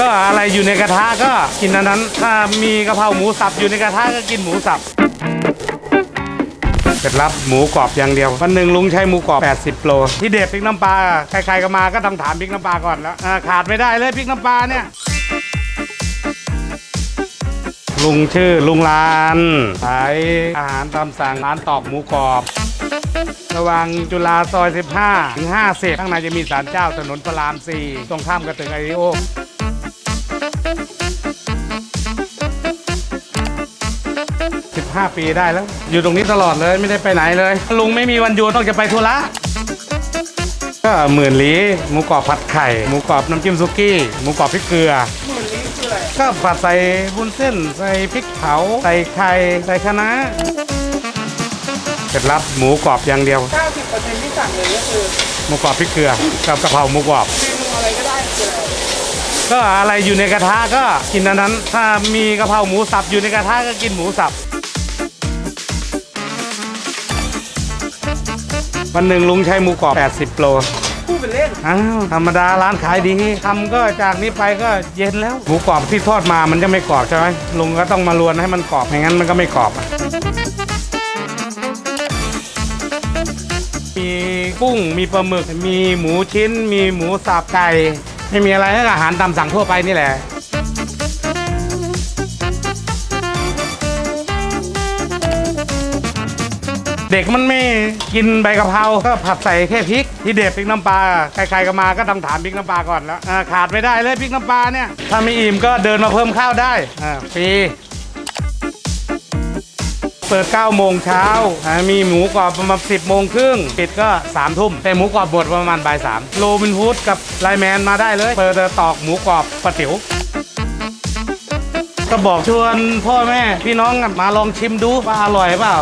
ก็อะไรอยู่ในกระทะก็กินอันนั้น ถ้ามีกะเพราหมูสับอยู่ในกระทะก็กินหมูสับเคล็ดลับหมูกรอบอย่างเดียววันหนึ่งลุงใช้หมูกรอบ 80โลที่เด็ดพริกน้ำปลาใครๆก็มาก็ต้องถามพริกน้ำปลาก่อนแล้วขาดไม่ได้เลยพริกน้ำปลาเนี่ยลุงชื่อลุงลานขายอาหารตามสั่งร้านตอกหมูกรอบ ระว่างจุฬาซอย 15 ถึง 50 ข้างในจะมีศาลเจ้าถนนพระราม 4 ตรงข้ามกับตึกไอริโอ 15ปีได้แล้ว อยู่ตรงนี้ตลอดเลยไม่ได้ไปไหนเลย ลุงไม่มีวันหยุดต้องจะไปธุระก็หมื่นลี้หมูกรอบผัดไข่ หมูกรอบน้ำจิ้มซุกี้หมูกรอบพริกเกลือก็ผัดใส่บุญเส้น ใส่พริกเผาใส่ไข่ใส่คะน้าเคล็ดลับหมูกรอบอย่างเดียว 90%ที่สั่งเลยก็คือหมูกรอบพริกเกลือ กับกะเพราหมูกรอบ เมนูอะไรก็ได้คืออะไรก็อะไรอยู่ในกระทะก็กินอันนั้น ถ้ามีกะเพราหมูสับอยู่ในกระทะก็กินหมูสับ วันหนึ่งลุงใช้หมูกรอบ 80โลพูดเป็นเล่นอ้าวธรรมดาร้านขายดีทำก็จากนี้ไปก็เย็นแล้ว หมูกรอบที่ทอดมามันจะไม่กรอบใช่ไหมลุงก็ต้องมาลวนให้มันกรอบไม่งั้นมันก็ไม่กรอบอะมีกุ้งมีปลาหมึก มีหมูชิ้น มีหมูสับไก่ ไม่มีอะไรให้อาหารตามสั่งทั่วไปนี่แหละ เด็กมันไม่กินใบกะเพราก็ผัดใส่แค่พริก ที่เด็ดพริกน้ำปลาใครๆก็มาก็ต้องถามพริกน้ำปลาก่อนแล้วอ่าขาดไม่ได้เลยพริกน้ำปลาเนี่ยถ้าไม่อิ่มก็เดินมาเพิ่มข้าวได้อ่าฟรีเปิด 9 โมงเช้า มีหมูกรอบประมาณ 10 โมงครึ่ง ปิดก็ 3 ทุ่ม แต่หมูกรอบหมดประมาณบ่ายสามโรบินฮูดกับไลแมนมาได้เลย เปิดตอกหมูกรอบปลาติ๋วก็บอกชวนพ่อแม่ พี่น้องมาลองชิมดูว่าอร่อยเปล่า